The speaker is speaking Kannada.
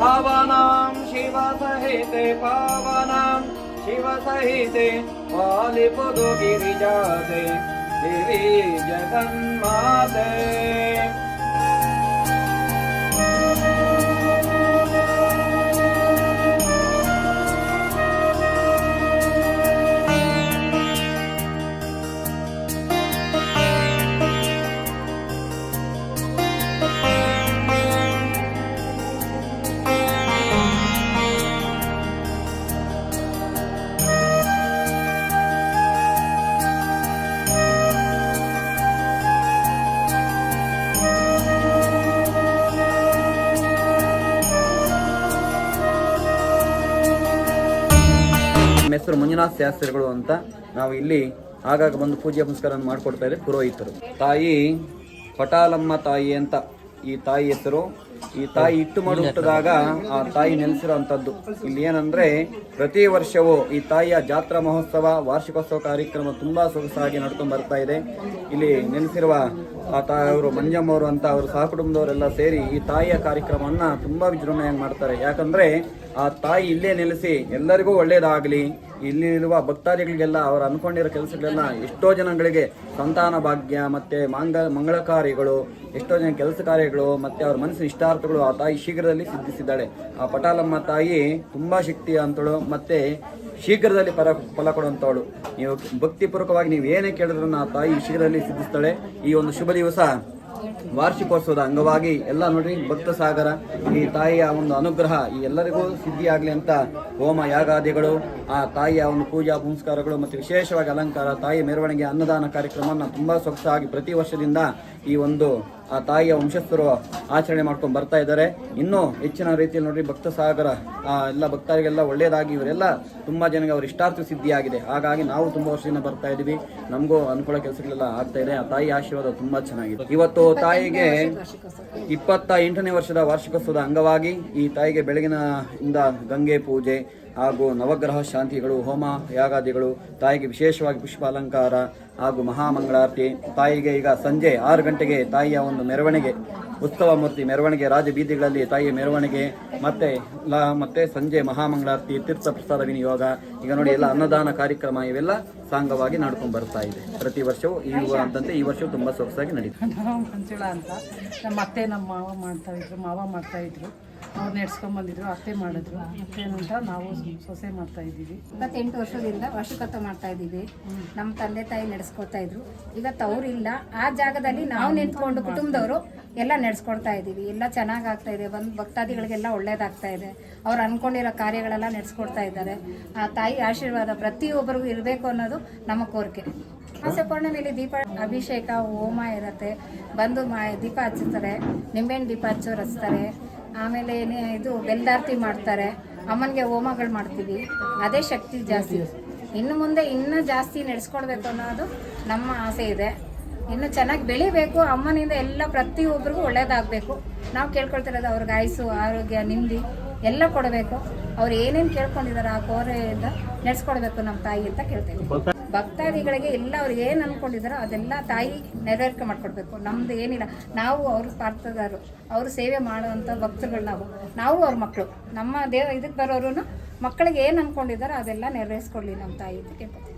पावनां शिवसहिते पावनां शिवसहिते गिरिजाते देवी जगन्माते ಹೆಸರು ಮಂಜುನಾಥ್ ಶಾಸ್ತ್ರಿಗಳು ಅಂತ ನಾವು ಇಲ್ಲಿ ಆಗಾಗ ಬಂದು ಪೂಜೆ ಪುನಸ್ಕಾರ ಮಾಡಿಕೊಡ್ತಾ ಇದ್ದಾರೆ ಪುರೋಹಿತರು. ತಾಯಿ ಪಟಾಲಮ್ಮ ತಾಯಿ ಅಂತ ಈ ತಾಯಿ ಹೆಸರು. ಈ ತಾಯಿ ಇಟ್ಟು ಮಾಡಿ ಆ ತಾಯಿ ನೆಲೆಸಿರುವಂತದ್ದು ಇಲ್ಲಿ ಏನಂದ್ರೆ ಪ್ರತಿ ವರ್ಷವೂ ಈ ತಾಯಿಯ ಜಾತ್ರಾ ಮಹೋತ್ಸವ, ವಾರ್ಷಿಕೋತ್ಸವ ಕಾರ್ಯಕ್ರಮ ತುಂಬಾ ಸೊಗಸಾಗಿ ನಡ್ಕೊಂಡು ಬರ್ತಾ ಇದೆ. ಇಲ್ಲಿ ನೆಲೆಸಿರುವ ಆ ತಾಯಿಯವರು ಮಂಜಮ್ಮವರು ಅಂತ ಅವರು ಸಹಕುಟುಂಬದವರೆಲ್ಲ ಸೇರಿ ಈ ತಾಯಿಯ ಕಾರ್ಯಕ್ರಮವನ್ನ ತುಂಬಾ ವಿಜೃಂಭಣೆಯಾಗಿ ಮಾಡ್ತಾರೆ. ಯಾಕಂದ್ರೆ ಆ ತಾಯಿ ಇಲ್ಲೇ ನೆಲೆಸಿ ಎಲ್ಲರಿಗೂ ಒಳ್ಳೇದಾಗಲಿ. ಇಲ್ಲಿರುವ ಭಕ್ತಾದಿಗಳಿಗೆಲ್ಲ ಅವರು ಅನ್ಕೊಂಡಿರೋ ಕೆಲಸಗಳೆಲ್ಲ ಎಷ್ಟೋ ಜನಗಳಿಗೆ ಸಂತಾನ ಭಾಗ್ಯ ಮತ್ತೆ ಮಾಂಗ, ಮಂಗಳ ಕಾರ್ಯಗಳು, ಎಷ್ಟೋ ಜನ ಕೆಲಸ ಕಾರ್ಯಗಳು ಮತ್ತೆ ಅವ್ರ ಮನಸ್ಸಿನ ಇಷ್ಟಾರ್ಥಗಳು ಆ ತಾಯಿ ಶೀಘ್ರದಲ್ಲಿ ಸಿದ್ಧಿಸಿದ್ದಾಳೆ. ಆ ಪಟಾಲಮ್ಮ ತಾಯಿ ತುಂಬಾ ಶಕ್ತಿ ಅಂತಳು ಮತ್ತೆ ಶೀಘ್ರದಲ್ಲಿ ಪರ, ಫಲ ಕೊಡುವಂತವಳು. ನೀವು ಭಕ್ತಿಪೂರ್ವಕವಾಗಿ ನೀವು ಏನೇ ಕೇಳಿದ್ರು ಆ ತಾಯಿ ಶೀಘ್ರದಲ್ಲಿ ಸಿದ್ಧಿಸ್ತಾಳೆ. ಈ ಒಂದು ಶುಭ ದಿವಸ ವಾರ್ಷಿಕೋತ್ಸವದ ಅಂಗವಾಗಿ ಎಲ್ಲ ನೋಡ್ರಿ ಭಕ್ತ ಸಾಗರ, ಈ ತಾಯಿಯ ಒಂದು ಅನುಗ್ರಹ ಈ ಎಲ್ಲರಿಗೂ ಸಿದ್ಧಿಯಾಗಲಿ ಅಂತ ಹೋಮ ಯಾಗಾದಿಗಳು, ಆ ತಾಯಿಯ ಒಂದು ಪೂಜಾ ಪುಂಸ್ಕಾರಗಳು ಮತ್ತು ವಿಶೇಷವಾಗಿ ಅಲಂಕಾರ, ತಾಯಿ ಮೆರವಣಿಗೆ ಅನ್ನದಾನ ಕಾರ್ಯಕ್ರಮವನ್ನು ತುಂಬ ಸೊಗಸಾಗಿ ಪ್ರತಿ ವರ್ಷದಿಂದ ಈ ಒಂದು ಆ ತಾಯಿಯ ವಂಶಸ್ಥರು ಆಚರಣೆ ಮಾಡ್ಕೊಂಡು ಬರ್ತಾ ಇದ್ದಾರೆ. ಇನ್ನೂ ಹೆಚ್ಚಿನ ರೀತಿಯಲ್ಲಿ ನೋಡ್ರಿ ಭಕ್ತ ಸಾಗರ ಎಲ್ಲ ಭಕ್ತರಿಗೆಲ್ಲ ಒಳ್ಳೆಯದಾಗಿ ಇವರೆಲ್ಲ ತುಂಬ ಜನಗೆ ಅವ್ರ ಇಷ್ಟಾರ್ಥ ಸಿದ್ಧಿಯಾಗಿದೆ. ಹಾಗಾಗಿ ನಾವು ತುಂಬ ವರ್ಷದಿಂದ ಬರ್ತಾ ಇದ್ದೀವಿ ನಮಗೂ ಅನುಕೂಲ ಕೆಲಸಗಳೆಲ್ಲ ಆಗ್ತಾ ಇದೆ. ಆ ತಾಯಿ ಆಶೀರ್ವಾದ ತುಂಬ ಚೆನ್ನಾಗಿದೆ. ಇವತ್ತು ತಾಯಿಗೆ ಇಪ್ಪತ್ತ ಎಂಟನೇ ವರ್ಷದ ವಾರ್ಷಿಕೋತ್ಸವದ ಅಂಗವಾಗಿ ಈ ತಾಯಿಗೆ ಬೆಳಗಿನ ಇಂದ ಗಂಗೆ ಪೂಜೆ ಹಾಗೂ ನವಗ್ರಹ ಶಾಂತಿಗಳು, ಹೋಮ ಯಾಗಾದಿಗಳು, ತಾಯಿಗೆ ವಿಶೇಷವಾಗಿ ಪುಷ್ಪ ಅಲಂಕಾರ ಹಾಗೂ ಮಹಾಮಂಗಳಾರತಿ, ತಾಯಿಗೆ ಈಗ ಸಂಜೆ ಆರು ಗಂಟೆಗೆ ತಾಯಿಯ ಒಂದು ಮೆರವಣಿಗೆ, ಉತ್ಸವ ಮೂರ್ತಿ ಮೆರವಣಿಗೆ, ರಾಜ ಬೀದಿಗಳಲ್ಲಿ ತಾಯಿಯ ಮೆರವಣಿಗೆ, ಮತ್ತೆ ಮತ್ತೆ ಸಂಜೆ ಮಹಾಮಂಗಳಾರತಿ, ತೀರ್ಥ ಪ್ರಸಾದ ವಿನಿಯೋಗ, ಈಗ ನೋಡಿ ಎಲ್ಲ ಅನ್ನದಾನ ಕಾರ್ಯಕ್ರಮ ಇವೆಲ್ಲ ಸಾಂಗವಾಗಿ ನಡ್ಕೊಂಡು ಬರ್ತಾ ಇದೆ. ಪ್ರತಿ ವರ್ಷವೂ ಈ ಅಂತಂತೆ ಈ ವರ್ಷವೂ ತುಂಬಾ ಸೊಗಸಾಗಿ ನಡೀತದೆ ನಾವು ಅಂತ. ನಮ್ಮ ಅತ್ತೆ, ನಮ್ಮ ಮಾವ ಮಾಡ್ತಾ ಇದ್ರು, ಮಾವ ಮಾಡ್ತಾ ಇದ್ರು. ಅವ್ರು ನೆಡ್ಸ್ಕೊಂಬಂದಿದ್ರು ಅತ್ತೆ ಮಾಡಿದ್ರು. ಅಂತ ನಾವು ಸೊಸೆ ಮಾಡ್ತಾ ಇದ್ದೀವಿ. ಇಪ್ಪತ್ತೆಂಟು ವರ್ಷದಿಂದ ವಾರ್ಷಿಕೋತ್ಸವ ಮಾಡ್ತಾ ಇದ್ದೀವಿ. ನಮ್ಮ ತಂದೆ ತಾಯಿ ನಡೆಸ್ಕೊಡ್ತಾ ಇದ್ರು. ಇವತ್ತು ಇಲ್ಲ. ಆ ಜಾಗದಲ್ಲಿ ನಾವು ನಿಂತ್ಕೊಂಡು ಕುಟುಂಬದವರು ಎಲ್ಲ ನಡೆಸ್ಕೊಡ್ತಾ ಇದ್ದೀವಿ. ಎಲ್ಲ ಚೆನ್ನಾಗಿ ಆಗ್ತಾ ಇದೆ. ಬಂದು ಭಕ್ತಾದಿಗಳಿಗೆಲ್ಲ ಒಳ್ಳೇದಾಗ್ತಾ ಇದೆ. ಅವ್ರು ಅನ್ಕೊಂಡಿರೋ ಕಾರ್ಯಗಳೆಲ್ಲ ನಡೆಸ್ಕೊಡ್ತಾ ಇದ್ದಾರೆ. ಆ ತಾಯಿ ಆಶೀರ್ವಾದ ಪ್ರತಿಯೊಬ್ಬರಿಗೂ ಇರಬೇಕು ಅನ್ನೋದು ನಮ್ಮ ಕೋರಿಕೆ. ಆಸೆ ಪೌರ್ಣಮಿಲಿ ದೀಪ, ಅಭಿಷೇಕ, ಹೋಮ ಇರುತ್ತೆ. ಬಂದು ಮಾ, ದೀಪ ಹಚ್ಚುತ್ತಾರೆ ನಿಂಬೆಹಣ್ಣು ದೀಪ ಹಚ್ಚೋರು ಹಚ್ತಾರೆ. ಆಮೇಲೆ ಇದು ಬೆಲ್ದಾರ್ತಿ ಮಾಡ್ತಾರೆ, ಅಮ್ಮನಿಗೆ ಹೋಮಗಳು ಮಾಡ್ತೀವಿ, ಅದೇ ಶಕ್ತಿ ಜಾಸ್ತಿ. ಇನ್ನು ಮುಂದೆ ಇನ್ನೂ ಜಾಸ್ತಿ ನಡೆಸ್ಕೊಡ್ಬೇಕು ಅನ್ನೋದು ನಮ್ಮ ಆಸೆ ಇದೆ. ಇನ್ನು ಚೆನ್ನಾಗಿ ಬೆಳಿಬೇಕು, ಅಮ್ಮನಿಂದ ಎಲ್ಲ ಪ್ರತಿಯೊಬ್ಬರಿಗೂ ಒಳ್ಳೇದಾಗಬೇಕು. ನಾವು ಕೇಳ್ಕೊಳ್ತಿರೋದು ಅವ್ರಿಗೆ ಆಯಸ್ಸು, ಆರೋಗ್ಯ ನೆಮ್ಮದಿ ಎಲ್ಲ ಕೊಡಬೇಕು. ಅವ್ರು ಏನೇನು ಕೇಳ್ಕೊಂಡಿದ್ದಾರೆ ಆ ಕೋರೆಯಿಂದ ನಡೆಸ್ಕೊಡ್ಬೇಕು ನಮ್ಮ ತಾಯಿ ಅಂತ ಕೇಳ್ತೇವೆ ಭಕ್ತಾದಿಗಳಿಗೆ ಎಲ್ಲ ಅವ್ರು ಏನು ಅನ್ಕೊಂಡಿದಾರೋ ಅದೆಲ್ಲ ತಾಯಿ ನೆರವೇರಿಕೆ ಮಾಡಿಕೊಡ್ಬೇಕು. ನಮ್ದು ಏನಿಲ್ಲ. ನಾವು ಅವ್ರ ಪಾರ್ಥದಾರು ಅವರು ಸೇವೆ ಮಾಡುವಂಥ ಭಕ್ತರುಗಳು ನಾವು. ನಾವು ಅವ್ರ ಮಕ್ಕಳು ನಮ್ಮ ದೇವ ಇದಕ್ಕೆ ಬರೋರು ಮಕ್ಕಳಿಗೆ ಏನು ಅನ್ಕೊಂಡಿದಾರೋ ಅದೆಲ್ಲ ನೆರವೇರಿಸ್ಕೊಡ್ಲಿ ನಮ್ಮ ತಾಯಿ ಕೇಳ್ಕೊತೀವಿ